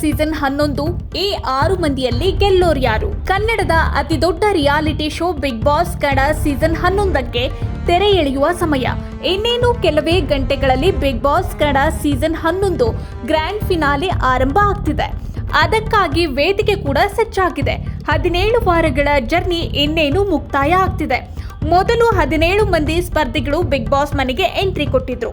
Season ಹನ್ನೊಂದು ಈ ಆರು ಮಂದಿಯಲ್ಲಿ ಗೆಲ್ಲೋರು ಯಾರು? ಕನ್ನಡದ ಅತಿ ದೊಡ್ಡ reality show Bigg Boss Kannada season ಹನ್ನೊಂದಕ್ಕೆ ತೆರೆ ಎಳೆಯುವ ಸಮಯ. ಇನ್ನೇನು ಕೆಲವೇ ಗಂಟೆಗಳಲ್ಲಿ ಬಿಗ್ ಬಾಸ್ ಕನ್ನಡ ಸೀಸನ್ ಹನ್ನೊಂದು ಗ್ರ್ಯಾಂಡ್ ಫಿನಾಲೆ ಆರಂಭ ಆಗ್ತಿದೆ. ಅದಕ್ಕಾಗಿ ವೇದಿಕೆ ಕೂಡ ಸಜ್ಜಾಗಿದೆ. ಹದಿನೇಳು ವಾರಗಳ ಜರ್ನಿ ಇನ್ನೇನು ಮುಕ್ತಾಯ ಆಗ್ತಿದೆ. ಮೊದಲು ಹದಿನೇಳು ಮಂದಿ ಸ್ಪರ್ಧಿಗಳು ಬಿಗ್ ಬಾಸ್ ಮನೆಗೆ ಎಂಟ್ರಿ ಕೊಟ್ಟಿದ್ರು.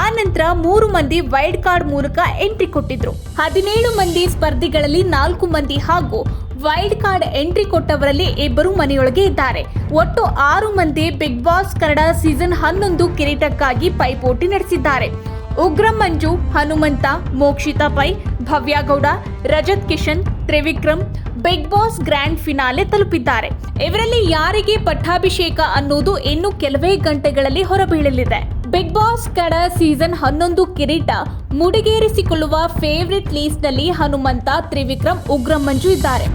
ಆ ನಂತರ ಮೂರು ಮಂದಿ ವೈಲ್ಡ್ ಕಾರ್ಡ್ ಮೂಲಕ ಎಂಟ್ರಿ ಕೊಟ್ಟಿದ್ರು. ಹದಿನೇಳು ಮಂದಿ ಸ್ಪರ್ಧಿಗಳಲ್ಲಿ ನಾಲ್ಕು ಮಂದಿ ಹಾಗೂ ವೈಲ್ಡ್ ಕಾರ್ಡ್ ಎಂಟ್ರಿ ಕೊಟ್ಟವರಲ್ಲಿ ಇಬ್ಬರು ಮನೆಯೊಳಗೆ ಇದ್ದಾರೆ. ಒಟ್ಟು ಆರು ಮಂದಿ ಬಿಗ್ ಬಾಸ್ ಕನ್ನಡ ಸೀಸನ್ ಹನ್ನೊಂದು ಕಿರೀಟಕ್ಕಾಗಿ ಪೈಪೋಟಿ ನಡೆಸಿದ್ದಾರೆ. Ugra Manju, Hanumantha, Mokshitha Pai Bhavya Gowda Rajat Kishan, Trivikram Bigg Boss grand finale ತಲುಪಿದ್ದಾರೆ. ಇವರಲ್ಲಿ ಯಾರಿಗೆ ಪಟ್ಟಾಭಿಷೇಕ ಅನ್ನೋದು ಇನ್ನು ಕೆಲವೇ ಗಂಟೆಗಳಲ್ಲಿ ಹೊರಬೀಳಲಿದೆ. ಬಿಗ್ ಬಾಸ್ ಕಡ ಸೀಸನ್ ಹನ್ನೊಂದು ಕಿರೀಟ ಮುಡಿಗೇರಿಸಿಕೊಳ್ಳುವ ಫೇವ್ರೆಟ್ ಲೀಸ್ಟ್ನಲ್ಲಿ ಹನುಮಂತ, ತ್ರಿವಿಕ್ರಮ್ ಉಗ್ರ ಮಂಜು ಇದ್ದಾರೆ.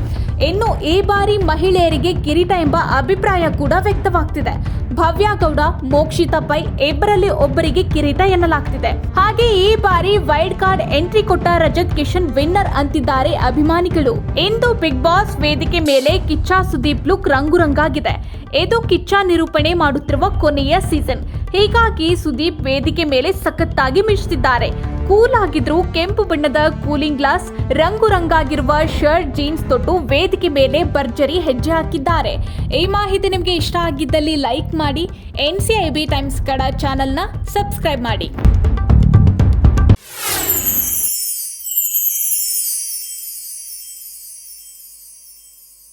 ಇನ್ನು ಈ ಬಾರಿ ಮಹಿಳೆಯರಿಗೆ ಕಿರೀಟ ಎಂಬ ಅಭಿಪ್ರಾಯ ಕೂಡ ವ್ಯಕ್ತವಾಗ್ತಿದೆ. ಭವ್ಯ ಗೌಡ, ಮೋಕ್ಷಿತಾ ಪೈ ಇಬ್ಬರಲ್ಲಿ ಒಬ್ಬರಿಗೆ ಕಿರೀಟ ಎನ್ನಲಾಗ್ತಿದೆ. ಹಾಗೆ ಈ ಬಾರಿ ವೈಲ್ಡ್ ಕಾರ್ಡ್ ಎಂಟ್ರಿ ಕೊಟ್ಟ ರಜತ್ ಕಿಶನ್ ವಿನ್ನರ್ ಅಂತಿದ್ದಾರೆ ಅಭಿಮಾನಿಗಳು. ಇಂದು ಬಿಗ್ ಬಾಸ್ ವೇದಿಕೆ ಮೇಲೆ ಕಿಚ್ಚ ಸುದೀಪ್ ಲುಕ್ ರಂಗುರಂಗಾಗಿದೆ. ಇದು ಕಿಚ್ಚ ನಿರೂಪಣೆ ಮಾಡುತ್ತಿರುವ ಕೊನೆಯ ಸೀಸನ್. ಹೀಗಾಗಿ ಸುದೀಪ್ ವೇದಿಕೆ ಮೇಲೆ ಸಖತ್ತಾಗಿ ಮಿಂಚುತ್ತಿದ್ದಾರೆ ಕೂಲ್ ಆಗಿದ್ರು ಕೆಂಪು ಬಣ್ಣದ ಕೂಲಿಂಗ್ ಗ್ಲಾಸ್ ರಂಗು ರಂಗಾಗಿರುವ ಶರ್ಟ್, ಜೀನ್ಸ್ ತೊಟ್ಟು ವೇದಿಕೆ ಮೇಲೆ ಭರ್ಜರಿ ಹೆಜ್ಜೆ ಹಾಕಿದ್ದಾರೆ. ಈ ಮಾಹಿತಿ ನಿಮಗೆ ಇಷ್ಟ ಆಗಿದ್ದಲ್ಲಿ ಲೈಕ್ ಮಾಡಿ, N C I B times ಕಡ ಚಾನಲ್ನ ಸಬ್ಸ್ಕ್ರೈಬ್ ಮಾಡಿ.